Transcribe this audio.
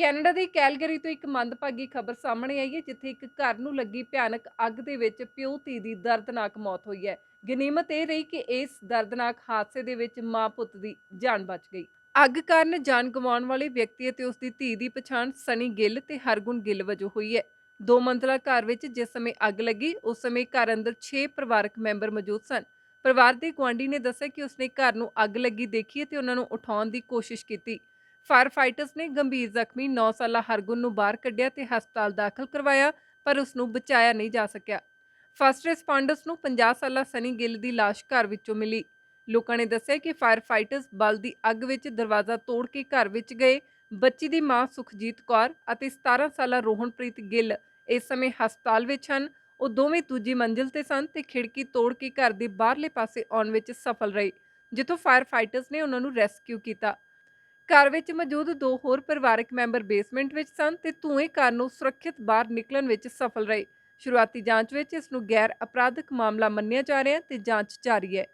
Canada ਦੀ Calgary ਤੋਂ ਇੱਕ ਮੰਦਭਾਗੀ ਖਬਰ ਸਾਹਮਣੇ ਆਈ ਹੈ, ਜਿੱਥੇ ਇੱਕ ਘਰ ਨੂੰ ਲੱਗੀ ਭਿਆਨਕ ਅੱਗ ਦੇ ਵਿੱਚ ਪਿਓ ਧੀ ਦੀ ਦਰਦਨਾਕ ਮੌਤ ਹੋਈ ਹੈ। ਗਨੀਮਤ ਇਹ ਰਹੀ ਕਿ ਇਸ ਦਰਦਨਾਕ ਹਾਦਸੇ ਦੇ ਵਿੱਚ ਮਾਂ ਪੁੱਤ ਦੀ ਜਾਨ ਬਚ ਗਈ। ਅੱਗ ਕਾਰਨ ਜਾਨ ਗਵਾਉਣ ਵਾਲੇ ਵਿਅਕਤੀ ਅਤੇ ਉਸ ਦੀ ਧੀ ਦੀ ਪਛਾਣ ਸਨੀ ਗਿੱਲ ਤੇ ਹਰਗੁਣ ਗਿੱਲ ਵਜੋਂ ਹੋਈ ਹੈ। ਦੋ ਮੰਜ਼ਲਾ ਘਰ ਵਿੱਚ ਜਿਸ ਸਮੇਂ ਅੱਗ ਲੱਗੀ, ਉਸ ਸਮੇਂ ਘਰ ਅੰਦਰ 6 ਪਰਿਵਾਰਕ ਮੈਂਬਰ ਮੌਜੂਦ ਸਨ। ਪਰਿਵਾਰ ਦੇ ਗੁਆਂਢੀ ਨੇ ਦੱਸਿਆ ਕਿ ਉਸਨੇ ਘਰ ਨੂੰ ਅੱਗ ਲੱਗੀ ਦੇਖੀ ਤੇ ਉਹਨਾਂ ਨੂੰ ਉਠਾਉਣ ਦੀ ਕੋਸ਼ਿਸ਼ ਕੀਤੀ। ਫਾਇਰ ਫਾਈਟਰਸ ਨੇ ਗੰਭੀਰ ਜ਼ਖਮੀ 9 ਸਾਲਾ ਹਰਗੁਣ ਨੂੰ ਬਾਹਰ ਕੱਢਿਆ ਤੇ ਹਸਪਤਾਲ ਦਾਖਲ ਕਰਵਾਇਆ, ਪਰ ਉਸ ਨੂੰ ਬਚਾਇਆ ਨਹੀਂ ਜਾ ਸਕਿਆ। ਫਸਟ ਰਿਸਪੌਂਡਰਸ ਨੂੰ 50 ਸਾਲਾ ਸਨੀ ਗਿੱਲ ਦੀ ਲਾਸ਼ ਘਰ ਵਿੱਚੋਂ ਮਿਲੀ। ਲੋਕਾਂ ਨੇ ਦੱਸਿਆ ਕਿ ਫਾਇਰ ਫਾਈਟਰਸ ਬਲ ਦੀ ਅੱਗ ਵਿੱਚ ਦਰਵਾਜ਼ਾ ਤੋੜ ਕੇ ਘਰ ਵਿੱਚ ਗਏ। ਬੱਚੀ ਦੀ ਮਾਂ ਸੁਖਜੀਤ ਕੌਰ ਅਤੇ 17 ਸਾਲਾ ਰੋਹਨਪ੍ਰੀਤ ਗਿੱਲ ਇਸ ਸਮੇਂ ਹਸਪਤਾਲ ਵਿੱਚ ਹਨ। ਉਹ ਦੋਵੇਂ ਦੂਜੀ ਮੰਜ਼ਿਲ ਤੇ ਸਨ ਤੇ ਖਿੜਕੀ ਤੋੜ ਕੇ ਘਰ ਦੇ ਬਾਹਰਲੇ ਪਾਸੇ ਆਉਣ ਵਿੱਚ ਸਫਲ ਰਹੇ, ਜਿੱਥੋਂ ਫਾਇਰ ਫਾਈਟਰਸ ਨੇ ਉਹਨਾਂ ਨੂੰ ਰੈਸਕਿਊ ਕੀਤਾ। ਘਰ ਵਿੱਚ ਮੌਜੂਦ ਦੋ ਹੋਰ ਪਰਿਵਾਰਕ ਮੈਂਬਰ ਬੇਸਮੈਂਟ ਵਿੱਚ ਸਨ ਤੇ ਧੂਏ ਕਾਰਨ ਨੂੰ ਸੁਰੱਖਿਅਤ ਬਾਹਰ ਨਿਕਲਣ ਵਿੱਚ ਸਫਲ ਰਹੇ। ਸ਼ੁਰੂਆਤੀ ਜਾਂਚ ਵਿੱਚ ਇਸ ਨੂੰ ਗੈਰ ਅਪਰਾਧਕ ਮਾਮਲਾ ਮੰਨਿਆ ਜਾ ਰਿਹਾ ਹੈ ਤੇ ਜਾਂਚ ਜਾਰੀ ਹੈ।